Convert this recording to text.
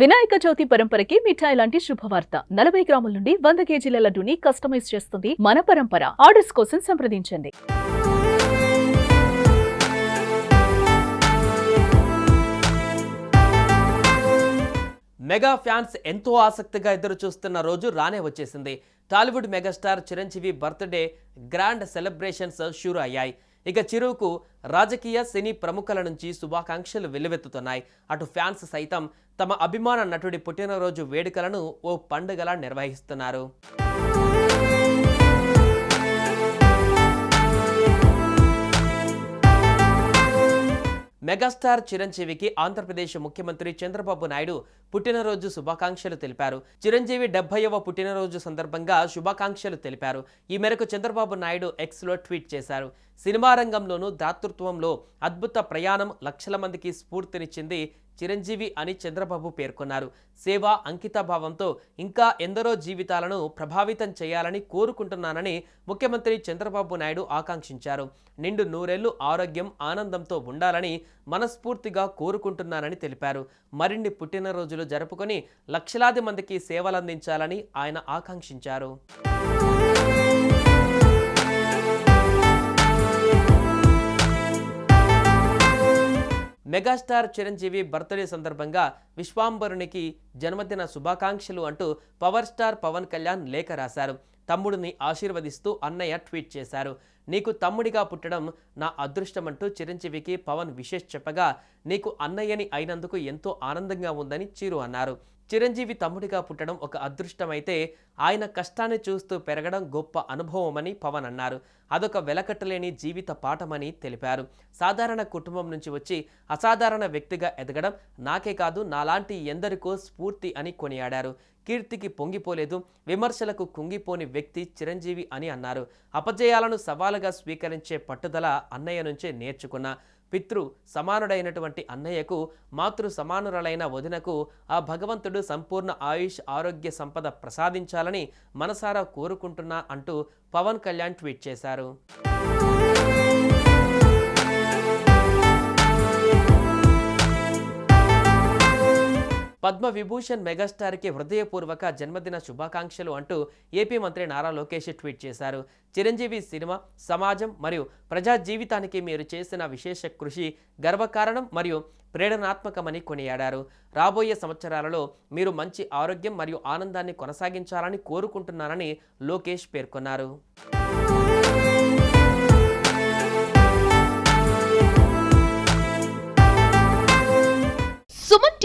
వినాయక చవితి పరంపరకి మిఠాయి లాంటి శుభవార్త. నలభై గ్రాముల నుండి వంద కేజీల లడ్డూని కస్టమైజ్ చేస్తుంది మన పరంపర. ఆర్డర్స్ కోసం సంప్రదించండి. మెగా ఫ్యాన్స్ ఎంతో ఆసక్తిగా ఎదురు చూస్తున్న రోజు రానే వచ్చేసింది. Tollywood megastar Chiranjeevi birthday grand celebrations షూరు అయ్యాయి ఇక చిరుకు రాజకీయ సినీ ప్రముఖుల నుంచి శుభాకాంక్షలు వెల్లువెత్తుతున్నాయి. అటు ఫ్యాన్స్ సైతం తమ అభిమాన నటుడి పుట్టినరోజు వేడుకలను ఓ పండుగలా నిర్వహిస్తున్నారు. మెగాస్టార్ చిరంజీవికి ఆంధ్రప్రదేశ్ ముఖ్యమంత్రి చంద్రబాబు నాయుడు పుట్టినరోజు శుభాకాంక్షలు తెలిపారు. చిరంజీవి డెబ్బైవ పుట్టినరోజు సందర్భంగా శుభాకాంక్షలు తెలిపారు. ఈ మేరకు చంద్రబాబు నాయుడు ఎక్స్లో ట్వీట్ చేశారు. సినిమా రంగంలోనూ దాతృత్వంలో అద్భుత ప్రయాణం లక్షల మందికి స్ఫూర్తినిచ్చింది చిరంజీవి అని చంద్రబాబు పేర్కొన్నారు. సేవ అంకితభావంతో ఇంకా ఎందరో జీవితాలను ప్రభావితం చేయాలని కోరుకుంటున్నానని ముఖ్యమంత్రి చంద్రబాబు నాయుడు ఆకాంక్షించారు. నిండు నూరేళ్ళు ఆరోగ్యం ఆనందంతో ఉండాలని మనస్ఫూర్తిగా కోరుకుంటున్నానని తెలిపారు. మరిన్ని పుట్టినరోజులు జరుపుకొని లక్షలాది మందికి సేవలందించాలని ఆయన ఆకాంక్షించారు. మెగాస్టార్ చిరంజీవి బర్త్డే సందర్భంగా విశ్వాంబరునికి జన్మదిన శుభాకాంక్షలు అంటూ పవర్ స్టార్ పవన్ కళ్యాణ్ లేఖ రాశారు. తమ్ముడిని ఆశీర్వదిస్తూ అన్నయ్య ట్వీట్ చేశారు. నీకు తమ్ముడిగా పుట్టడం నా అదృష్టమంటూ చిరంజీవికి పవన్ విశేష్ చెప్పగా నీకు అన్నయ్యని అయినందుకు ఎంతో ఆనందంగా ఉందని చిరు అన్నారు. చిరంజీవి తమ్ముడిగా పుట్టడం ఒక అదృష్టమైతే ఆయన కష్టాన్ని చూస్తూ పెరగడం గొప్ప అనుభవమని పవన్ అన్నారు. అదొక వెలకట్టలేని జీవిత పాఠమని తెలిపారు. సాధారణ కుటుంబం నుంచి వచ్చి అసాధారణ వ్యక్తిగా ఎదగడం నాకే కాదు నాలాంటి ఎందరికో స్ఫూర్తి అని కొనియాడారు. కీర్తికి పొంగిపోలేదు విమర్శలకు కుంగిపోని వ్యక్తి చిరంజీవి అని అన్నారు. అపజయాలను సవాలుగా స్వీకరించే పట్టుదల అన్నయ్య నుంచే నేర్చుకున్న. పితృ సమానుడైనటువంటి అన్నయ్యకు మాతృ సమానురాలైన వదినకు ఆ భగవంతుడు సంపూర్ణ ఆయుష్ ఆరోగ్య సంపద ప్రసాదించాలని మనసారా కోరుకుంటున్నా అంటూ పవన్ కళ్యాణ్ ట్వీట్ చేశారు. పద్మ విభూషణ్ మెగాస్టార్కి హృదయపూర్వక జన్మదిన శుభాకాంక్షలు అంటూ ఏపీ మంత్రి నారా లోకేష్ ట్వీట్ చేశారు. చిరంజీవి సినిమా సమాజం మరియు ప్రజా జీవితానికి మీరు చేసిన విశేష కృషి గర్వకారణం మరియు ప్రేరణాత్మకమని కొనియాడారు. రాబోయే సంవత్సరాలలో మీరు మంచి ఆరోగ్యం మరియు ఆనందాన్ని కొనసాగించాలని కోరుకుంటున్నారని లోకేష్ పేర్కొన్నారు.